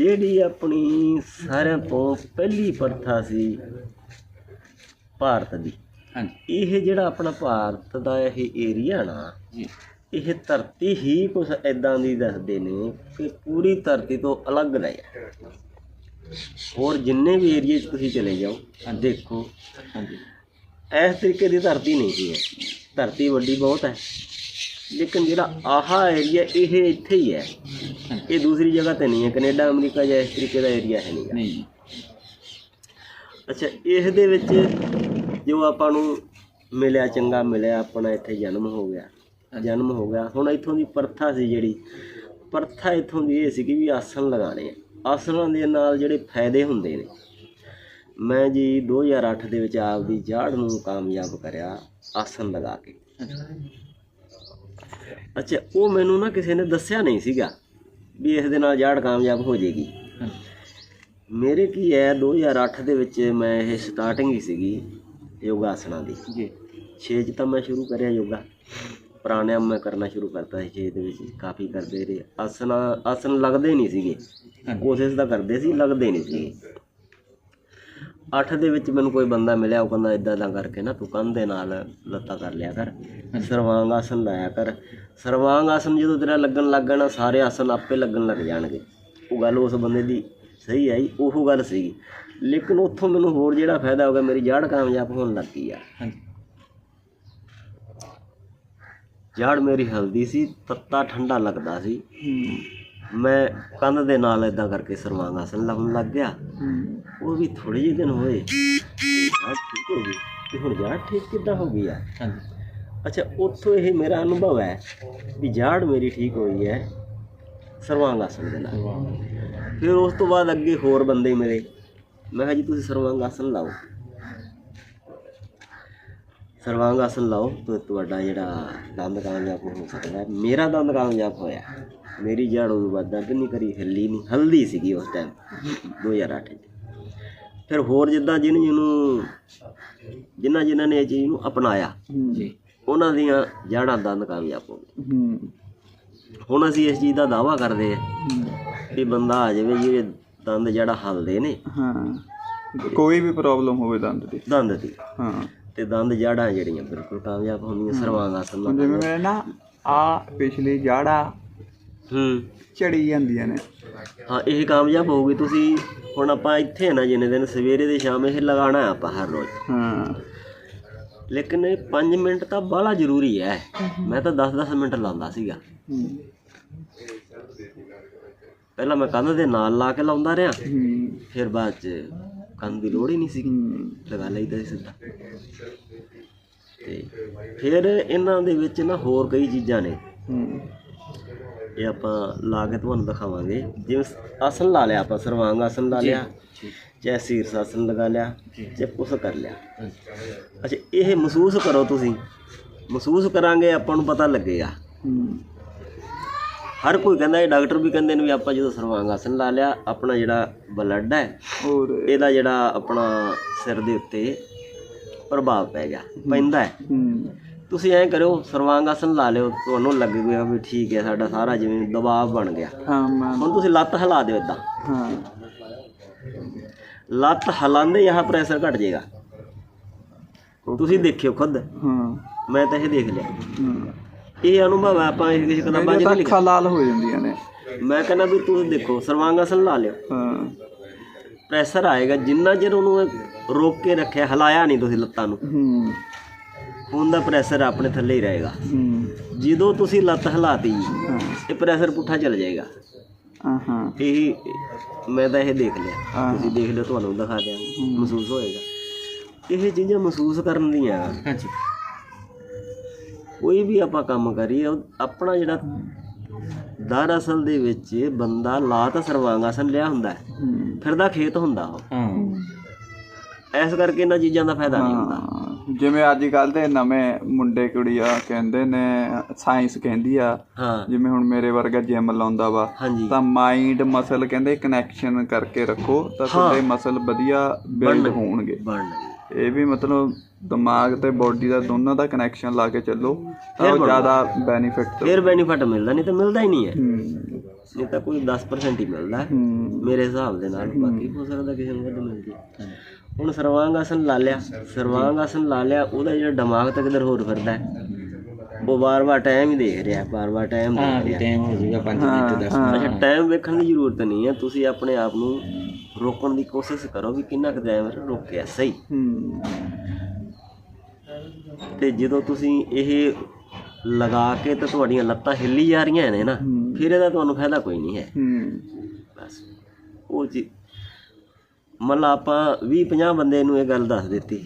ਜਿਹੜੀ ਆਪਣੀ ਸਾਰਿਆਂ ਤੋਂ ਪਹਿਲੀ ਪ੍ਰਥਾ ਸੀ ਭਾਰਤ ਦੀ। ਹਾਂਜੀ। ਇਹ ਜਿਹੜਾ ਆਪਣਾ ਭਾਰਤ ਦਾ ਇਹ ਏਰੀਆ ਨਾ ਜੀ। ਇਹ ਧਰਤੀ ਹੀ ਕੁਝ ਐਦਾਂ ਦੀ ਦੱਸਦੇ ਨੇ ਕਿ ਪੂਰੀ ਧਰਤੀ ਤੋਂ ਅਲੱਗ ਹੈ ਹੋਰ ਜਿੰਨੇ ਵੀ ਏਰੀਏ 'ਚ ਤੁਸੀਂ ਚਲੇ ਜਾਓ ਦੇਖੋ। ਹਾਂਜੀ। ਇਸ ਤਰੀਕੇ ਦੀ ਧਰਤੀ ਨਹੀਂ ਹੈ ਧਰਤੀ ਵੱਡੀ ਬਹੁਤ ਹੈ। ਲੇਕਿਨ ਜਿਹੜਾ ਆਹ ਏਰੀਆ ਇਹ ਇੱਥੇ ਹੀ ਹੈ। ਇਹ ਦੂਸਰੀ ਜਗ੍ਹਾ ਤੇ ਨਹੀਂ ਹੈ। ਕੈਨੇਡਾ ਅਮਰੀਕਾ ਜਾਂ ਇਸ ਤਰੀਕੇ ਦਾ ਏਰੀਆ ਹੈ ਨਹੀਂ। ਨਹੀਂ। ਜੀ ਅੱਛਾ ਇਸ ਦੇ ਵਿੱਚ ਜੋ ਆਪਾਂ ਨੂੰ ਮਿਲਿਆ ਚੰਗਾ ਮਿਲਿਆ ਆਪਣਾ ਇੱਥੇ ਜਨਮ ਹੋ ਗਿਆ। ਜਨਮ ਹੋ ਗਿਆ। ਹੁਣ ਇੱਥੋਂ ਦੀ ਪ੍ਰਥਾ ਸੀ ਜਿਹੜੀ ਪ੍ਰਥਾ ਇੱਥੋਂ ਦੀ ਇਹ ਸੀ ਕਿ ਵੀ ਆਸਣ ਲਗਾਣੇ ਆ। ਆਸਣਾਂ ਦੇ ਨਾਲ ਜਿਹੜੇ ਫਾਇਦੇ ਹੁੰਦੇ ਨੇ। ਮੈਂ ਜੀ 2008 ਦੇ ਵਿੱਚ ਆਪਦੀ ਜਾੜ ਨੂੰ ਕਾਮਯਾਬ ਕਰਿਆ ਆਸਣ ਲਗਾ ਕੇ। ਅੱਛਾ ਉਹ ਮੈਨੂੰ ਨਾ ਕਿਸੇ ਨੇ ਦੱਸਿਆ ਨਹੀਂ ਸੀਗਾ। ਵੀ ਇਸ ਦੇ ਨਾਲ ਜਾੜ ਕਾਮਯਾਬ ਹੋ ਜਾਏਗੀ ਮੇਰੇ ਕੀ ਹੈ 2008 ਦੇ ਵਿੱਚ ਮੈਂ ਇਹ ਸਟਾਰਟਿੰਗ ਹੀ ਸੀਗੀ ਯੋਗਾ ਆਸਣਾ ਦੀ। ਜੀ। 6 ਚ ਤਾਂ ਮੈਂ ਸ਼ੁਰੂ ਕਰਿਆ ਯੋਗਾ। ਪ੍ਰਾਣਾਯਾਮ ਮੈਂ ਕਰਨਾ ਸ਼ੁਰੂ ਕਰਤਾ ਸੀ 6 ਦੇ ਵਿੱਚ ਕਾਫੀ ਕਰਦੇ ਰਹੇ। ਆਸਣ ਆਸਣ ਲੱਗਦੇ ਨਹੀਂ ਸੀਗੇ। ਕੋਸ਼ਿਸ਼ ਤਾਂ ਕਰਦੇ ਸੀ ਲੱਗਦੇ ਨਹੀਂ ਸੀਗੇ। 8 ਦੇ ਵਿੱਚ ਮੈਨੂੰ ਕੋਈ ਬੰਦਾ ਮਿਲਿਆ ਉਹ ਕਹਿੰਦਾ ਇਦਾਂ ਦਾ ਕਰਕੇ ਨਾ ਤੂੰ ਕੰਧ ਦੇ ਨਾਲ ਲੱਤਾਂ ਕਰ ਲਿਆ ਕਰ ਸਰਵਾਂਗ ਆਸਨ ਲਾਇਆ ਕਰ। ਸਰਵਾਂਗ ਆਸਨ ਜਦੋਂ ਤੇਰਾ ਲੱਗਣ ਲੱਗ ਜਾਣਾ ਸਾਰੇ ਆਸਨ ਆਪੇ ਲੱਗਣ ਲੱਗ ਜਾਣਗੇ। ਉਹ ਗੱਲ ਉਸ ਬੰਦੇ ਦੀ ਸਹੀ ਆਈ ਉਹ ਗੱਲ ਸੀਗੀ। ਲੇਕਿਨ ਉੱਥੋਂ ਮੈਨੂੰ ਹੋਰ ਜਿਹੜਾ ਫਾਇਦਾ ਹੋ ਗਿਆ ਮੇਰੀ ਜੜ ਕਾਮਯਾਬ ਹੋਣ ਲੱਗ ਗਈ ਆ। ਹਾਂਜੀ। ਜੜ ਮੇਰੀ ਹਲਦੀ ਸੀ ਤੱਤਾ ਠੰਡਾ ਲੱਗਦਾ ਸੀ। ਮੈਂ ਕੰਧ ਦੇ ਨਾਲ ਇਦਾਂ ਕਰਕੇ ਸਰਵਾਂਗ ਆਸਨ ਲਾਉਣ ਲੱਗ ਗਿਆ। ਉਹ ਵੀ ਥੋੜੇ ਜਿਹੇ ਦਿਨ ਹੋਏ। ਠੀਕ ਹੋ ਗਈ। ਤੇ ਹੁਣ ਜੜ ਠੀਕ ਕਿੱਦਾਂ ਹੋ ਗਈ ਆ? ਹਾਂਜੀ। ਅੱਛਾ ਉੱਥੋਂ ਇਹ ਮੇਰਾ ਅਨੁਭਵ ਹੈ ਵੀ ਜਾੜ ਮੇਰੀ ਠੀਕ ਹੋਈ ਹੈ ਸਰਵਾਂਗ ਆਸਨ ਦੇ ਨਾਲ। ਫਿਰ ਉਸ ਤੋਂ ਬਾਅਦ ਅੱਗੇ ਹੋਰ ਬੰਦੇ ਮਿਲੇ। ਮੈਂ ਕਿਹਾ ਜੀ ਤੁਸੀਂ ਸਰਵਾਂਗ ਆਸਨ ਲਾਓ। ਸਰਵਾਂਗ ਆਸਨ ਲਾਓ ਤਾਂ ਤੁਹਾਡਾ ਜਿਹੜਾ ਦੰਦ ਕਾਮਯਾਬ ਹੋ ਸਕਦਾ ਹੈ। ਮੇਰਾ ਦੰਦ ਕਾਮਯਾਬ ਹੋਇਆ। ਮੇਰੀ ਜੜ ਉਹ ਦਰਦ ਨਹੀਂ ਕਰੀ ਹਿੱਲੀ ਨਹੀਂ ਹਲਦੀ ਸੀਗੀ ਉਸ ਟਾਈਮ 2008 ਚ। ਫਿਰ ਹੋਰ ਜਿੱਦਾਂ ਜਿਹਨੂੰ ਜਿਹਨੂੰ ਜਿਨ੍ਹਾਂ ਜਿਨ੍ਹਾਂ ਨੇ ਇਹ ਚੀਜ਼ ਨੂੰ ਅਪਣਾਇਆ ਜੀ। ਉਹਨਾਂ ਦੀਆਂ ਜੜ੍ਹਾਂ ਦੰਦ ਕਾਮਯਾਬ ਹੋ ਗਏ ਹੁਣ ਅਸੀਂ ਇਸ ਚੀਜ਼ ਦਾ ਦਾਵਾ ਕਰਦੇ ਹਾਂ ਵੀ ਬੰਦਾ ਆ ਜਾਵੇ ਜਿਹੜੇ ਦੰਦ ਜਿਹੜਾ ਹਲਦੇ ਨੇ। ਹਾਂ। ਕੋਈ ਵੀ ਪ੍ਰੋਬਲਮ ਹੋਵੇ ਦੰਦ ਦੀ। ਦੰਦ ਦੀ। ਹਾਂ। ਤੇ ਦੰਦ ਜੜਾਂ ਜਿਹੜੀਆਂ ਬਿਲਕੁਲ ਕਾਮਯਾਬ ਹੁੰਦੀਆਂ ਸਰਵਾਂਗ ਆਸਨ ਹੁਣ ਨਾਲ ਜਿਵੇਂ ਮੇਰੇ ਨਾ ਆ ਪਿਛਲੀ ਜਾੜਾ ਹੂੰ। ਝੜੀ ਜਾਂਦੀਆਂ ਨੇ। ਹਾਂ ਇਹ ਕਾਮਯਾਬ ਹੋਊਗੀ। ਤੁਸੀਂ ਹੁਣ ਆਪਾਂ ਇੱਥੇ ਨਾ ਜਿੰਨੇ ਦਿਨ ਸਵੇਰੇ ਤੇ ਸ਼ਾਮ ਇਹ ਲਗਾਉਣਾ ਹੈ ਆਪਾਂ ਹਰ ਰੋਜ਼। ਹਾਂ। ਲੇਕਿਨ ਇਹ 5 ਮਿੰਟ ਤਾਂ ਬਾਹਲਾ ਜ਼ਰੂਰੀ ਹੈ। ਮੈਂ ਤਾਂ 10-10 ਮਿੰਟ ਲਾਉਂਦਾ ਸੀਗਾ। ਪਹਿਲਾਂ ਮੈਂ ਕੰਧ ਦੇ ਨਾਲ ਲਾ ਕੇ ਲਾਉਂਦਾ ਰਿਹਾ। ਫਿਰ ਬਾਅਦ ਚ ਕੰਧ ਦੀ ਲੋੜ ਹੀ ਨਹੀਂ ਸੀਗੀ ਹੂੰ ਲਗਾ ਲਈਦਾ ਸੀ ਸਿੱਧਾ ਤੇ ਫਿਰ ਇਹਨਾਂ ਦੇ ਵਿੱਚ ਨਾ ਹੋਰ ਕਈ ਚੀਜ਼ਾਂ ਨੇ। ਹੂੰ ਇਹ ਆਪਾਂ ਲਾ ਕੇ ਤੁਹਾਨੂੰ ਦਿਖਾਵਾਂਗੇ। ਜਿਵੇਂ ਆਸਨ ਲਾ ਲਿਆ ਆਪਾਂ ਸਰਵਾਂਗ ਆਸਨ ਲਾ ਲਿਆ ਚਾਹੇ ਸੀਰਸ ਆਸਨ ਲਗਾ ਲਿਆ ਚਾਹੇ ਕੁਛ ਕਰ ਲਿਆ। ਅੱਛਾ ਇਹ ਮਹਿਸੂਸ ਕਰੋ ਤੁਸੀਂ। ਮਹਿਸੂਸ ਕਰਾਂਗੇ ਆਪਾਂ ਨੂੰ ਪਤਾ ਲੱਗੇਗਾ। ਹੂੰ ਹਰ ਕੋਈ ਕਹਿੰਦਾ ਇਹ ਡਾਕਟਰ ਵੀ ਕਹਿੰਦੇ ਨੇ ਵੀ ਆਪਾਂ ਜਦੋਂ ਸਰਵਾਂਗ ਆਸਨ ਲਾ ਲਿਆ ਆਪਣਾ ਜਿਹੜਾ ਬਲੱਡ ਹੈ ਹੋਰ। ਇਹਦਾ ਜਿਹੜਾ ਆਪਣਾ ਸਿਰ ਦੇ ਉੱਤੇ ਪ੍ਰਭਾਵ ਪੈ ਗਿਆ ਪੈਂਦਾ ਹੈ। ਤੁਸੀਂ ਐਂ ਕਰਿਓ ਸਰਵਾਂਗ ਆਸਨ ਲਾ ਲਿਓ ਤੁਹਾਨੂੰ ਲੱਗੇਗਾ ਵੀ ਠੀਕ ਹੈ ਸਾਡਾ ਸਾਰਾ ਜਿਵੇਂ ਦਬਾਅ ਬਣ ਗਿਆ। ਹਾਂ ਹੁਣ ਤੁਸੀਂ ਲੱਤ ਹਿਲਾ ਦਿਓ ਇਦਾਂ ਹਾਂ। ਲੱਤ ਹਿਲਾਉਂਦੇ ਯਾਹ ਪ੍ਰੈਸ਼ਰ ਘਟ ਜਾਏਗਾ। ਤੁਸੀਂ ਦੇਖਿਓ ਖੁਦ। ਹਾਂ। ਮੈਂ ਤਾਂ ਇਹ ਦੇਖ ਲਿਆ। ਹਾਂ। ਇਹ ਅਨੁਭਵ ਹੈ ਆਪਾਂ ਇਹ ਕਿਸੇ ਕਿਤਾਬਾਂ 'ਚ ਨਹੀਂ ਅੱਖਾਂ ਲਾਲ ਹੋ ਜਾਂਦੀਆਂ ਨੇ। ਮੈਂ ਕਹਿੰਦਾ ਵੀ ਤੁਸੀਂ ਦੇਖੋ ਸਰਵਾਂਗ ਆਸਨ ਲਾ ਲਿਓ। ਹਾਂ। ਪ੍ਰੈਸ਼ਰ ਆਏਗਾ ਜਿੰਨਾ ਚਿਰ ਉਹਨੂੰ ਰੋਕ ਕੇ ਰੱਖਿਆ ਹਿਲਾਇਆ ਨਹੀਂ ਤੁਸੀਂ ਲੱਤਾਂ ਨੂੰ। ਹੂੰ। ਉਹਦਾ ਪ੍ਰੈਸ਼ਰ ਆਪਣੇ ਥੱਲੇ ਹੀ ਰਹੇਗਾ। ਹੂੰ। ਜਦੋਂ ਤੁਸੀਂ ਲੱਤ ਹਿਲਾਤੀ ਹਾਂ। ਇਹ ਪ੍ਰੈਸ਼ਰ ਪੁੱਠਾ ਚੱਲ ਜਾਏਗਾ। ਹਾਂ ਹਾਂ। ਇਹੀ ਮੈਂ ਤਾਂ ਇਹ ਦੇਖ ਲਿਆ। ਤੁਸੀਂ ਦੇਖ ਲਿਓ ਤੁਹਾਨੂੰ ਦਿਖਾ ਦਿਆਂਗੇ। ਮਹਿਸੂਸ ਹੋਏਗਾ। ਇਹ ਚੀਜ਼ਾਂ ਮਹਿਸੂਸ ਕਰਨ ਦੀਆਂ। ਹਾਂਜੀ। ਕੋਈ ਵੀ ਆਪਾਂ ਕੰਮ ਕਰੀਏ ਆਪਣਾ ਜਿਹੜਾ ਦਰਅਸਲ ਦੇ ਵਿੱਚ ਬੰਦਾ ਲਾ ਤਾਂ ਸਰਵਾਂਗ ਆਸਨ ਲਿਆ ਹੁੰਦਾ ਫਿਰਦਾ ਖੇਤ ਹੁੰਦਾ ਉਹ। ਹਾਂ। ਇਸ ਕਰਕੇ ਇਹਨਾਂ ਚੀਜ਼ਾਂ ਦਾ ਫਾਇਦਾ ਨਹੀਂ ਹੁੰਦਾ। ਜਿਵੇਂ ਅੱਜ ਕੱਲ ਦੇ ਨਵੇਂ ਮੁੰਡੇ ਕੁੜੀਆਂ ਕਹਿੰਦੇ ਨੇ ਸਾਇੰਸ ਕਹਿੰਦੀ ਆ ਜਿਵੇਂ ਹੁਣ ਮੇਰੇ ਵਰਗਾ ਜਿਮ ਲਾਉਂਦਾ ਵਾ ਤਾਂ ਮਾਈਂਡ ਮਸਲ ਕਹਿੰਦੇ ਕਨੈਕਸ਼ਨ ਕਰਕੇ ਰੱਖੋ ਤਾਂ ਤੁਹਾਡੇ ਮਸਲ ਵਧੀਆ ਬਿਲਡ ਹੋਣਗੇ। ਬਣ ਇਹ ਵੀ ਮਤਲਬ ਦਿਮਾਗ ਤੇ ਬੋਡੀ ਦਾ ਦੋਨਾਂ ਦਾ ਕਨੈਕਸ਼ਨ ਲਾ ਕੇ ਚੱਲੋ ਤਾਂ ਜ਼ਿਆਦਾ ਬੈਨੀਫਿਟ ਫਿਰ ਬੈਨੀਫਿਟ ਮਿਲਦਾ ਨਹੀਂ ਤਾਂ ਮਿਲਦਾ ਹੀ ਨਹੀਂ ਹੈ। ਨਹੀਂ ਤਾਂ ਕੋਈ 10% ਹੀ ਮਿਲਦਾ ਹੂੰ ਮੇਰੇ ਹਿਸਾਬ ਦੇ ਨਾਲ। ਬਾਕੀ ਹੋ ਸਕਦਾ ਕਿਸੇ ਨੂੰ ਵੱਧ ਮਿਲ ਜੇ। ਹੁਣ ਸਰਵਾਂਗ ਆਸਨ ਲਾ ਲਿਆ। ਸਰਵਾਂਗ ਆਸਨ ਲਾ ਲਿਆ ਉਹਦਾ ਜਿਹੜਾ ਦਿਮਾਗ ਤਾਂ ਕਿਧਰ ਹੋਰ ਫਿਰਦਾ ਹੈ। ਉਹ ਵਾਰ-ਵਾਰ ਟਾਈਮ ਹੀ ਦੇਖ ਰਿਹਾ ਵਾਰ-ਵਾਰ ਟਾਈਮ ਦੇਖ ਰਿਹਾ ਟਾਈਮ ਹੋ ਜਾਊਗਾ 5 ਮਿੰਟ ਦਾ ਅੱਛਾ ਟਾਈਮ ਵੇਖਣ ਦੀ ਜ਼ਰੂਰਤ ਨਹੀਂ ਹੈ। ਤੁਸੀਂ ਆਪਣੇ ਆਪ ਨੂੰ ਰੋਕਣ ਦੀ ਕੋਸ਼ਿਸ਼ ਕਰੋ ਵੀ ਕਿੰਨਾ ਕੁ ਟਾਈਮ ਰੋਕਿਆ ਸਹੀ। ਹੂੰ ਤੇ ਜਦੋਂ ਤੁਸੀਂ ਇਹ ਲਗਾ ਕੇ ਤੇ ਤੁਹਾਡੀਆਂ ਲੱਤਾਂ ਹਿੱਲੀ ਜਾ ਰਹੀਆਂ ਨੇ ਨਾ। ਫਿਰ ਇਹਦਾ ਤੁਹਾਨੂੰ ਫਾਇਦਾ ਕੋਈ ਨਹੀਂ ਹੈ। ਬਸ ਉਹ ਜੀ ਮਤਲਬ ਆਪਾਂ 20 50 ਬੰਦੇ ਨੂੰ ਇਹ ਗੱਲ ਦੱਸ ਦਿੱਤੀ।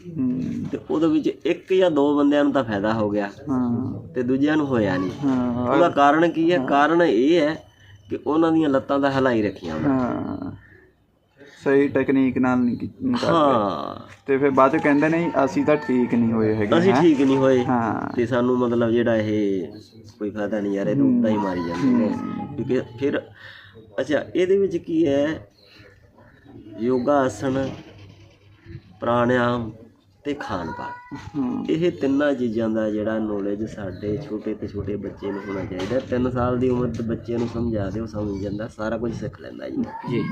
ਤੇ ਉਹਦੇ ਵਿੱਚ ਇੱਕ ਜਾਂ ਦੋ ਬੰਦਿਆਂ ਨੂੰ ਤਾਂ ਫਾਇਦਾ ਹੋ ਗਿਆ। ਹਾਂ। ਤੇ ਦੂਜਿਆਂ ਨੂੰ ਹੋਇਆ ਨਹੀਂ। ਉਹਦਾ ਕਾਰਨ ਕੀ ਹੈ? ਕਾਰਨ ਇਹ ਹੈ ਕਿ ਉਹਨਾਂ ਦੀਆਂ ਲੱਤਾਂ ਦਾ ਹਲਾਈ ਰੱਖੀਆਂ ਹਾਂ। ਸਹੀ ਟੈਕਨੀਕ ਨਾਲ ਨਹੀਂ ਕੀਤਾ ਹਾਂ। ਤੇ ਫਿਰ ਬਾਅਦ ਚ ਕਹਿੰਦੇ ਨਹੀਂ ਅਸੀਂ ਤਾਂ ਠੀਕ ਨਹੀਂ ਹੋਏ ਹੈਗੇ ਅਸੀਂ। ਠੀਕ ਨਹੀਂ ਹੋਏ। ਹਾਂ। ਤੇ ਸਾਨੂੰ ਮਤਲਬ ਜਿਹੜਾ ਇਹ ਕੋਈ ਫਾਇਦਾ ਨਹੀਂ ਯਾਰ ਇਹ ਤਾਂ ਉੱਦਾਂ ਹੀ ਮਾਰੀ ਜਾਂਦੇ ਨੇ। ਕਿਉਂਕਿ ਫਿਰ ਅੱਛਾ ਇਹਦੇ ਵਿੱਚ ਕੀ ਹੈ? ਯੋਗਾ ਆਸਣ ਪ੍ਰਾਣਾਯਾਮ ਤੇ ਖਾਣ ਪਾਣ ਇਹ ਤਿੰਨਾਂ ਚੀਜ਼ਾਂ ਦਾ ਜਿਹੜਾ ਨੌਲੇਜ ਸਾਡੇ ਛੋਟੇ ਤੇ ਛੋਟੇ ਬੱਚੇ ਨੂੰ ਹੋਣਾ ਚਾਹੀਦਾ। 3 ਸਾਲ ਦੀ ਉਮਰ ਦੇ ਬੱਚੇ ਨੂੰ ਸਮਝਾ ਦਿਓ ਸਮਝ ਜਾਂਦਾ ਸਾਰਾ ਕੁਝ ਸਿੱਖ ਲੈਂਦਾ ਜੀ। ਜੀ।